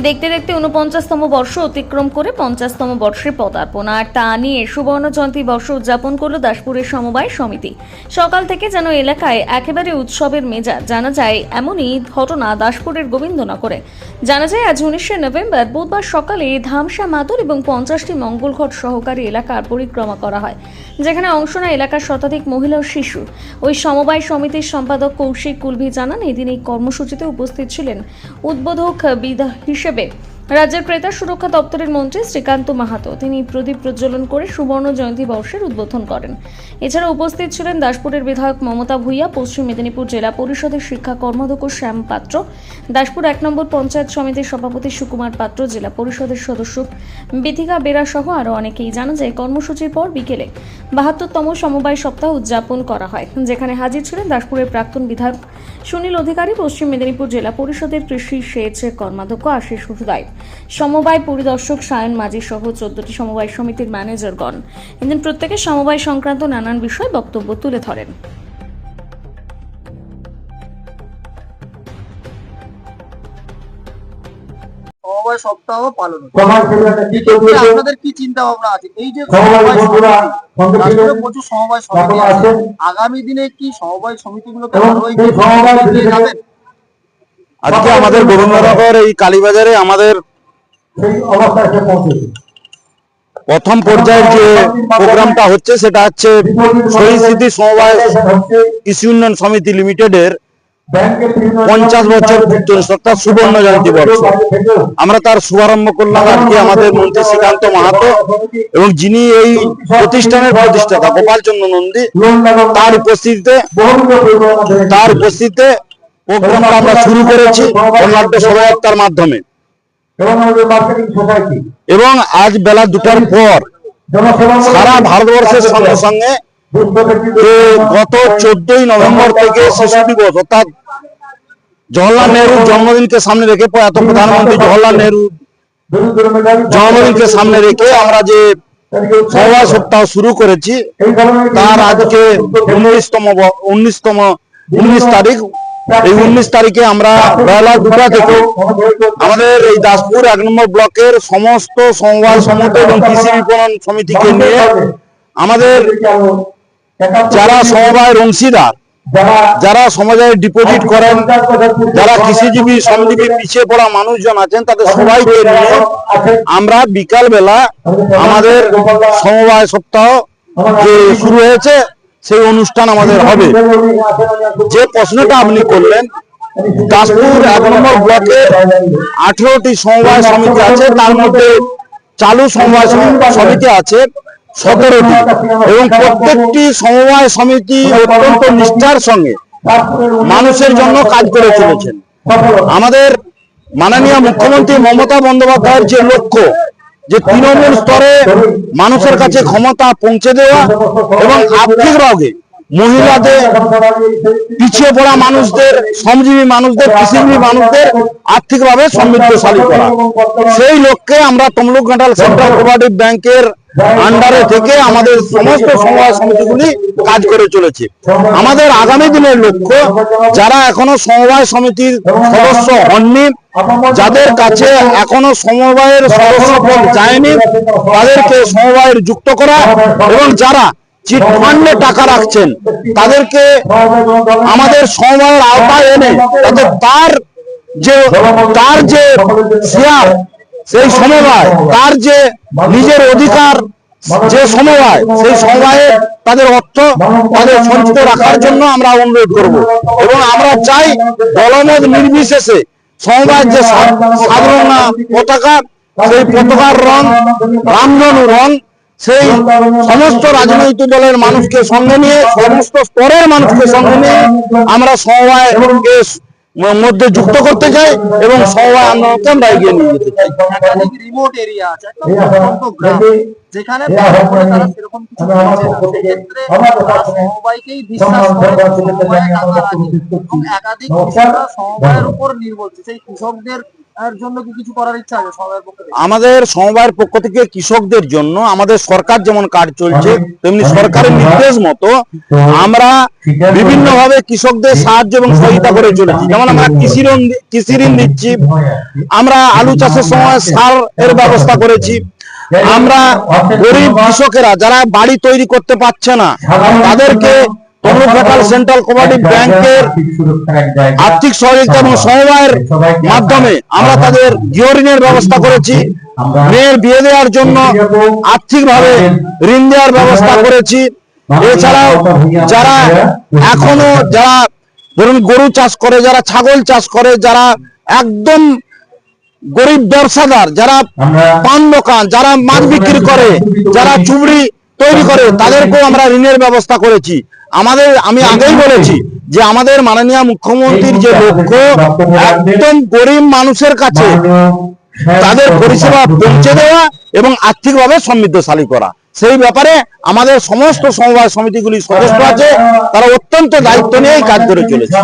দেখতে দেখতে উনপঞ্চাশতম বর্ষ অতিক্রম করে পঞ্চাশতম বর্ষে পদার্পণ। আর তা নিয়ে সুবর্ণ জয়ন্তী বর্ষ উদযাপন করল দাসপুরের সমবায় সমিতি। সকাল থেকে যেন এলাকায় একেবারে উৎসবের মেজাজ, জানা যায় এমনই ঘটনা দাসপুরের গোবিন্দনগরে। জানা যায়, আজ উনিশে নভেম্বর বুধবার সকালে ধামসা মাতুর এবং পঞ্চাশটি মঙ্গলঘট সহকারী এলাকার পরিক্রমা করা হয়, যেখানে অংশ নেয় এলাকার শতাধিক মহিলা ও শিশু। ওই সমবায় সমিতির সম্পাদক কৌশিক কুলভি জানান, এদিন এই কর্মসূচিতে উপস্থিত ছিলেন উদ্বোধক বিধা হিসেবে। রাজ্যের ক্রেতা সুরক্ষা দপ্তরের মন্ত্রী শ্রীকান্ত মাহাতো তিনি প্রদীপ প্রজ্বলন করে সুবর্ণ জয়ন্তী বর্ষের উদ্বোধন করেন। এছাড়া উপস্থিত ছিলেন দাসপুরের বিধায়ক মমতা ভূঁইয়া, পশ্চিম মেদিনীপুর জেলা পরিষদের শিক্ষা কর্মাধ্যক্ষ শ্যাম পাত্র, দাসপুর এক নম্বর পঞ্চায়েত সমিতির সভাপতি সুকুমার পাত্র, জেলা পরিষদের সদস্য বিথিকা বেরা সহ আরও অনেকেই। জানা যায়, কর্মসূচির পর বিকেলে বাহাত্তরতম সমবায় সপ্তাহ উদযাপন করা হয়, যেখানে হাজির ছিলেন দাসপুরের প্রাক্তন বিধায়ক সুনীল অধিকারী, পশ্চিম মেদিনীপুর জেলা পরিষদের কৃষি সেচ কর্মাধ্যক্ষ আশিস হুদায় সমবায় পরিদর্শক সায়ন মাঝি সহ চোদ্দটি সমবায় সমিতির ম্যানেজারগণ। এদিন প্রত্যেকে সমবায় সংক্রান্ত নানান বিষয় বক্তব্য তুলে ধরেন। সমবায় সপ্তাহ পালন চলছে আপনাদের কি চিন্তা ভাবনা আছে? এই যে প্রচুর সমবায় সমিতি আছে। আগামী দিনে কি সমবায় সমিতিগুলোকে যাবেন? আজকে আমাদের গোবিন্দনগর এই কালীবাজারে আমাদের প্রথম পর্যায়ের যে প্রোগ্রামটা হচ্ছে সেটা হচ্ছে শহীদ স্মৃতি সমবায় কৃষি উন্নয়ন সমিতি লিমিটেডের পঞ্চাশ বছর পূর্তি অর্থাৎ সুবর্ণ জয়ন্তী বর্ষ। আমরা তার শুভারম্ভ করলাম আজকে আমাদের মন্ত্রী শ্রীকান্ত মাহাতো এবং যিনি এই প্রতিষ্ঠানের প্রতিষ্ঠাতা গোপালচন্দ্র নন্দী তার উপস্থিতিতে তার উপস্থিতিতে প্রোগ্রামটা আমরা শুরু করেছি বর্ণাঢ্য শোভাযাত্রার মাধ্যমে। এবং আজ বেলা দুটার পর সারা ভারতবর্ষের সঙ্গে সঙ্গে যে গত চোদ্দই নভেম্বর থেকে শিশু দিবস অর্থাৎ জওয়াহরলাল নেহরুর জন্মদিনকে সামনে রেখে প্রয়াত প্রধানমন্ত্রী জওয়াহরলাল নেহরু জন্মদিনকে সামনে রেখে আমরা যে সমবায় সপ্তাহ শুরু করেছি তার আজকে উনিশতম উনিশতম উনিশ তারিখ এই উনিশ তারিখে আমরা বেলা দুটা থেকে আমাদের এই দাসপুর এক নম্বর ব্লকের সমস্ত সমবায় সমিতি এবং কৃষি বিপণন সমিতিকে নিয়ে আমাদের যারা সমবায়ের অংশীদার যারা সমাজে ডিপোজিট করেন, যারা কৃষিজীবী শ্রমজীবী পিছিয়ে পড়া মানুষজন আছেন, তাদের সবাইকে নিয়ে আমরা বিকাল বেলা আমাদের সমবায় সপ্তাহ যে শুরু হয়েছে, সেই অনুষ্ঠান আমাদের হবে। যে প্রশ্নটা আপনি করলেন দাসপুর এক নম্বর ব্লকে আঠেরোটি সমবায় সমিতি আছে, তার মধ্যে চালু সমবায় সম- সমিতি আছে সতেরোটি। এবং প্রত্যেকটি সমবায় সমিতি অত্যন্ত নিষ্ঠার সঙ্গে মানুষের জন্য কাজ করে চলেছেন। আমাদের মাননীয় মুখ্যমন্ত্রী মমতা বন্দ্যোপাধ্যায়ের যে লক্ষ্য যে তৃণমূল স্তরে মানুষের কাছে ক্ষমতা পৌঁছে দেওয়া এবং আর্থিকভাবে মহিলাদের পিছিয়ে পড়া মানুষদের শ্রমজীবী মানুষদের কৃষিজীবী মানুষদের আর্থিকভাবে সমৃদ্ধশালী করা। সেই লক্ষ্যে আমরা তমলুক ঘাটাল সেন্ট্রাল কোঅপারেটিভ ব্যাংকের আন্ডারে থেকে আমাদের সমস্ত সমবায় সমিতিগুলি কাজ করে চলেছে। আমাদের আগামী দিনের লক্ষ্য, যারা এখনও সমবায় সমিতির সদস্য হননি, যাদের কাছে এখনও সমবায়ের সদস্য পদ যায়নি, তাদেরকে সমবায়ের যুক্ত করা এবং যারা চিট ফান্ডে টাকা রাখছেন, তাদেরকে আমাদের সময়ের আওতায় এনে তাদের তার যে তার যে শেয়ার সেই সমবায়, তার যে নিজের অধিকার, যে সমবায়, সেই সমবায়ে তাদের অর্থ, তাদের সঞ্চিত রাখার জন্য আমরা অনুরোধ করব। এবং আমরা চাই দলমত নির্বিশেষে সমবায়ের যে সাধারণ পতাকা, সেই পতাকার রং, রামধনু রং, সেই সমস্ত রাজনৈতিক দলের মানুষকে সঙ্গে নিয়ে, সমস্ত স্তরের মানুষকে সঙ্গে নিয়ে আমরা সমবায়কে ম- মধ্যে যুক্ত করতে চাই এবং সবাই আন্দোলনকে আমরা এগিয়ে নিয়ে যেতে চাই রিমোট এরিয়া আছে যেখানে তারা সেরকম কিছু সেক্ষেত্রে তারা বিশ্বাস করে সমবায়ে টাকা রাখে একাধিক কৃষকরা সমবায়ের উপর নির্ভরশীল। সেই কৃষকদের এর জন্য কি কিছু করার ইচ্ছা আছে সময়ের পক্ষে থেকে? আমাদের সমবায়ের পক্ষ থেকে কৃষকদের জন্য আমাদের সরকার যেমন কাজ চলছে তেমনি সরকারের নির্দেশ মতো আমরা বিভিন্ন ভাবে কৃষকদের সাহায্য এবং সহায়তা করে চলেছি যেমন আমরা কৃষি ঋণ কৃষি ঋণ দিচ্ছি আমরা আলু চাষের সময় সার এর ব্যবস্থা করেছি আমরা গরিব কৃষকেরা যারা বাড়ি তৈরি করতে পারছে না তাদেরকে তমলুক লোকাল সেন্ট্রাল কোঅপারেটিভ ব্যাংকের আর্থিক সহযোগিতা এবং সমবায়ের মাধ্যমে আমরা তাদের গৃহ ঋণের ব্যবস্থা করেছি। মেয়ের বিয়ে দেওয়ার জন্য আর্থিকভাবে ঋণ দেওয়ার ব্যবস্থা করেছি। এছাড়াও যারা এখনও যারা ধরুন গরু চাষ করে যারা ছাগল চাষ করে যারা একদম গরিব ব্যবসাদার যারা পান দোকান যারা মাছ বিক্রি করে যারা চুবড়ি তৈরি করে তাদেরকেও আমরা ঋণের ব্যবস্থা করেছি। আমাদের আমি আগেই বলেছি যে আমাদের মাননীয় মুখ্যমন্ত্রীর যে লক্ষ্য একদম গরিব মানুষের কাছে তাদের পরিষেবা পৌঁছে দেওয়া এবং আর্থিকভাবে সমৃদ্ধশালী করা। সেই ব্যাপারে আমাদের সমস্ত সমবায় সমিতিগুলি সদস্য আছে তারা অত্যন্ত দায়িত্ব নিয়েই কাজ করে চলেছে।